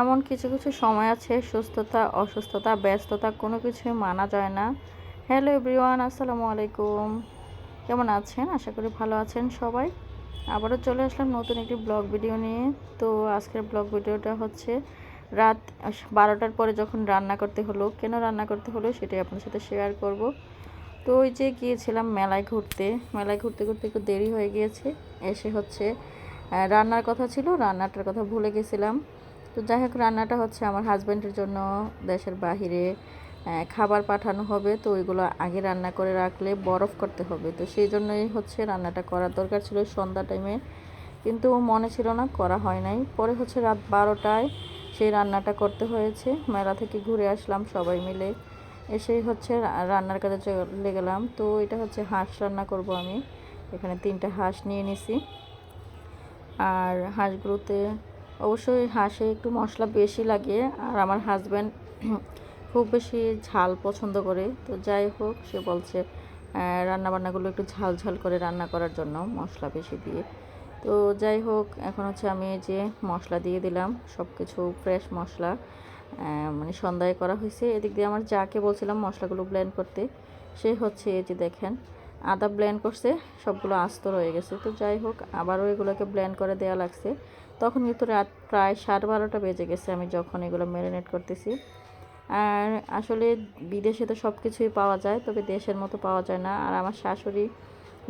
এমন কিছু কিছু সময় আছে, সুস্থতা, অসুস্থতা, ব্যস্ততা, কোনো কিছুই মানা যায় না। হ্যালো এভরিওয়ান আসসালামু আলাইকুম। কেমন আছেন? আশা করি ভালো আছেন সবাই। আবারও চলে আসলাম নতুন একটি ব্লগ ভিডিও নিয়ে। তো আজকের ব্লগ ভিডিওটা হচ্ছে রাত বারোটার পরে যখন রান্না করতে হলো, কেন রান্না করতে হলো সেটাই আপনার সাথে শেয়ার করব। তো ওই যে গিয়েছিলাম মেলায় ঘুরতে। মেলায় ঘুরতে ঘুরতে একটু দেরি হয়ে গিয়েছে। এসে হচ্ছে রান্নার কথা ছিল, রান্নাটার কথা ভুলে গেছিলাম। তো যাই হোক, রান্নাটা হচ্ছে আমার হাজব্যান্ডের জন্য দেশের বাহিরে খাবার পাঠানো হবে। তো ওইগুলো আগে রান্না করে রাখলে বরফ করতে হবে। তো সেই জন্যই হচ্ছে রান্নাটা করার দরকার ছিল সন্ধ্যা টাইমে কিন্তু মনে ছিল না, করা হয় নাই। পরে হচ্ছে রাত বারোটায় সেই রান্নাটা করতে হয়েছে। মেলা থেকে ঘুরে আসলাম সবাই মিলে। এসেই হচ্ছে রান্নার কাজে চলে গেলাম। তো এটা হচ্ছে হাঁস রান্না করব আমি। এখানে তিনটা হাঁস নিয়ে নিছি। আর হাঁসগুলোতে অবশ্যই হাঁসে একটু মশলা বেশি লাগে। আর আমার হাজব্যান্ড খুব বেশি ঝাল পছন্দ করে। তো যাই হোক, সে বলছে রান্নাবান্নাগুলো একটু ঝাল ঝাল করে রান্না করার জন্য মশলা বেশি দিয়ে। তো যাই হোক, এখন হচ্ছে আমি যে মশলা দিয়ে দিলাম সব কিছু ফ্রেশ মশলা মানে সন্ধ্যায় করা হয়েছে। এদিক দিয়ে আমার যাকে বলছিলাম মশলাগুলো ব্লেন্ড করতে, সে হচ্ছে এই যে দেখেন আদা ব্লেন্ড করছে, সবগুলো আস্ত রয়ে গেছে। তো যাই হোক, আবারও এগুলোকে ব্লেন্ড করে দেওয়া লাগছে। তখন কিন্তু রাত প্রায় সাড়ে বারোটা বেজে গেছে আমি যখন এগুলো ম্যারিনেট করতেছি। আর আসলে বিদেশে তো সব কিছুই পাওয়া যায়, তবে দেশের মতো পাওয়া যায় না। আর আমার শাশুড়ি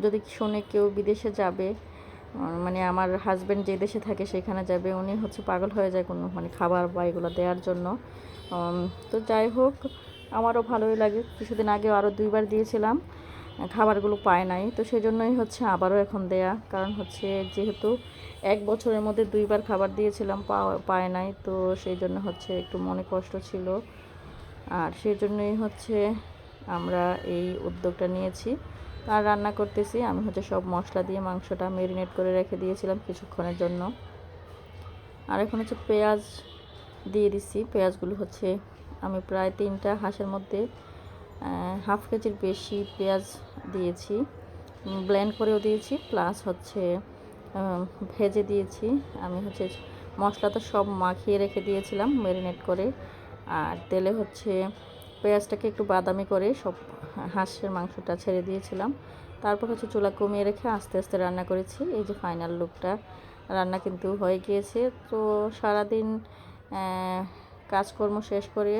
যদি শুনে কেউ বিদেশে যাবে মানে আমার হাজব্যান্ড যে দেশে থাকে সেখানে যাবে, উনি হচ্ছে পাগল হয়ে যায় কোনো মানে খাবার বা এগুলো দেওয়ার জন্য। তো যাই হোক, আমারও ভালোই লাগে। কিছুদিন আগে আরও দুইবার দিয়েছিলাম। খাবারগুলো পায় নাই। তো সেজন্যই হচ্ছে আবারও এখন দেয়া। কারণ হচ্ছে যেহেতু এক বছরের মধ্যে দুইবার খাবার দিয়েছিলাম পায় নাই। তো সেই জন্য হচ্ছে একটু মনে কষ্ট ছিল। আর সেই জন্যই হচ্ছে আমরা এই উদ্যোগটা নিয়েছি। আর রান্না করতেছি। আমি হচ্ছে সব মশলা দিয়ে মাংসটা মেরিনেট করে রেখে দিয়েছিলাম কিছুক্ষণের জন্য। আর এখন হচ্ছে পেঁয়াজ দিয়ে দিছি। পেঁয়াজগুলো হচ্ছে আমি প্রায় তিনটা হাঁসের মধ্যে হাফ কেজির বেশি পেঁয়াজ দিয়েছি ব্লেন্ড করেও দিয়েছি প্লাস হচ্ছে ভেজে দিয়েছি। আমি হচ্ছে মশলা তো সব মাখিয়ে রেখে দিয়েছিলাম ম্যারিনেট করে। আর তেলে হচ্ছে পেঁয়াজটাকে একটু বাদামি করে সব হাঁসের মাংসটা ছেড়ে দিয়েছিলাম। তারপর হচ্ছে চুলা কমিয়ে রেখে আস্তে আস্তে রান্না করেছি। এই যে ফাইনাল লুকটা রান্না কিন্তু হয়ে গিয়েছে। তো সারাদিন কাজকর্ম শেষ করে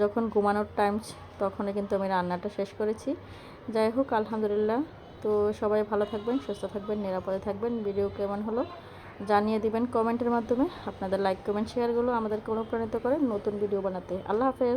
যখন ঘুমানোর টাইম তখনই কিন্তু আমি রান্নাটা শেষ করেছি। যাই হোক, আলহামদুলিল্লাহ। তো সবাই ভালো থাকবেন, সুস্থ থাকবেন, নিরাপদে থাকবেন। ভিডিও কেমন হলো জানিয়ে দিবেন কমেন্টের মাধ্যমে। আপনাদের লাইক কমেন্ট শেয়ারগুলো আমাদেরকে অনুপ্রাণিত করে নতুন ভিডিও বানাতে। আল্লাহ হাফেজ।